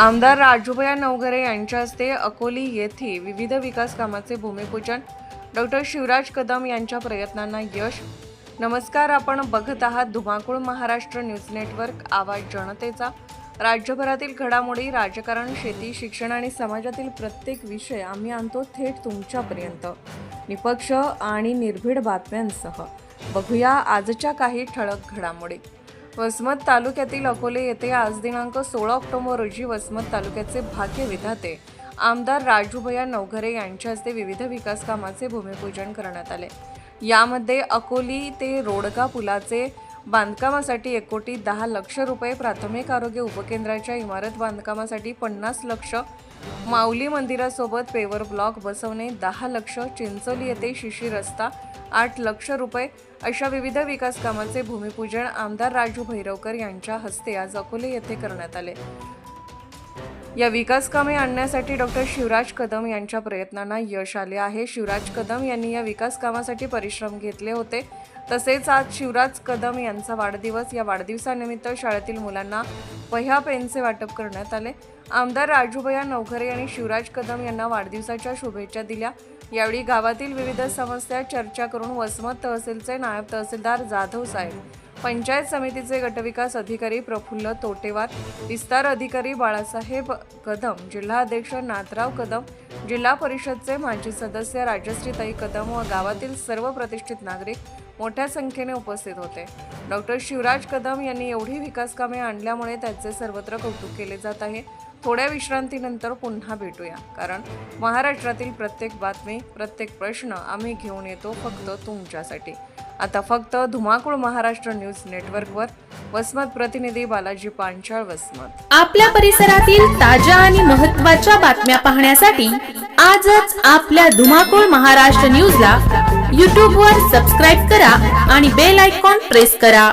आमदार राजूभया नवघरे यांच्या हस्ते अकोली येथे विविध विकास कामाचे भूमिपूजन डॉक्टर शिवराज कदम यांच्या प्रयत्नांना यश. नमस्कार आपण बघत आहात धुमाकूळ महाराष्ट्र न्यूज नेटवर्क आवाज जनतेचा. राज्यभरातील घडामोडी राजकारण शेती शिक्षण आणि समाजातील प्रत्येक विषय आम्ही आणतो थेट तुमच्यापर्यंत. निपक्ष आणि निर्भीड बातम्यांसह बघूया आजच्या काही ठळक घडामोडी. वसमत तालुक्यातील अकोले येथे आज दिनांक सोळा ऑक्टोबर रोजी वसमत तालुक्याचे भाग्य विधाते आमदार राजूभया नवघरे यांच्या हस्ते विविध विकास कामाचे भूमिपूजन करण्यात आले. यामध्ये अकोली ते रोडगा पुलाचे बांधकामासाठी एक कोटी दहा लक्ष रुपये प्राथमिक आरोग्य उपकेंद्राच्या इमारत बांधकामासाठी पन्नास लक्ष. माऊली मंदिरासोबत पेवर ब्लॉक बसवणे दहा लक्ष. चिंचोली येथे शिशी रस्ता आठ लक्ष रुपये. अशा विविध विकास कामाचे भूमिपूजन आमदार राजू भैरवकर यांच्या हस्ते आज अकोले येथे करण्यात आले. या विकास कामे आणण्यासाठी डॉक्टर शिवराज कदम यांच्या प्रयत्नांना यश आले आहे. शिवराज कदम यांनी या विकास कामासाठी परिश्रम घेतले होते. तसेच आज शिवराज कदम यांचा वाढदिवस या वाढदिवसानिमित्त शाळेतील मुलांना वह्या पेनचे वाटप करण्यात आले. आमदार राजूभया नवघरे यांनी शिवराज कदम यांना वाढदिवसाच्या शुभेच्छा दिल्या. यावेळी गावातील विविध समस्या चर्चा करून वसमत तहसीलचे नायब तहसीलदार जाधव साहेब पंचायत समितीचे गटविकास अधिकारी प्रफुल्ल तोटेवार विस्तार अधिकारी बाळासाहेब कदम जिल्हा अध्यक्ष नाथराव कदम जिल्हा परिषदचे माजी सदस्य राजश्रीताई कदम व गावातील सर्व प्रतिष्ठित नागरिक मोठ्या संख्येने उपस्थित होते. डॉक्टर शिवराज कदम यांनी एवढी विकास कामे आणल्यामुळे त्याचे सर्वत्र कौतुक केले जात आहे. थोड्या विश्रांतीनंतर पुन्हा भेटूया. कारण महाराष्ट्रातील प्रत्येक बातमी प्रत्येक प्रश्न आम्ही घेऊन येतो फक्त तुमच्यासाठी. आता फक्त धुमाकूळ महाराष्ट्र न्यूज नेटवर्कवर. वसमत प्रतिनिधी बालाजी पांचाळ वसमत. आपल्या परिसरातील ताज्या आणि महत्त्वाच्या बातम्या पाहण्यासाठी आजच आपल्या धुमाकूळ महाराष्ट्र न्यूजला यूट्यूबवर सबस्क्राईब करा आणि बेल आयकॉन प्रेस करा.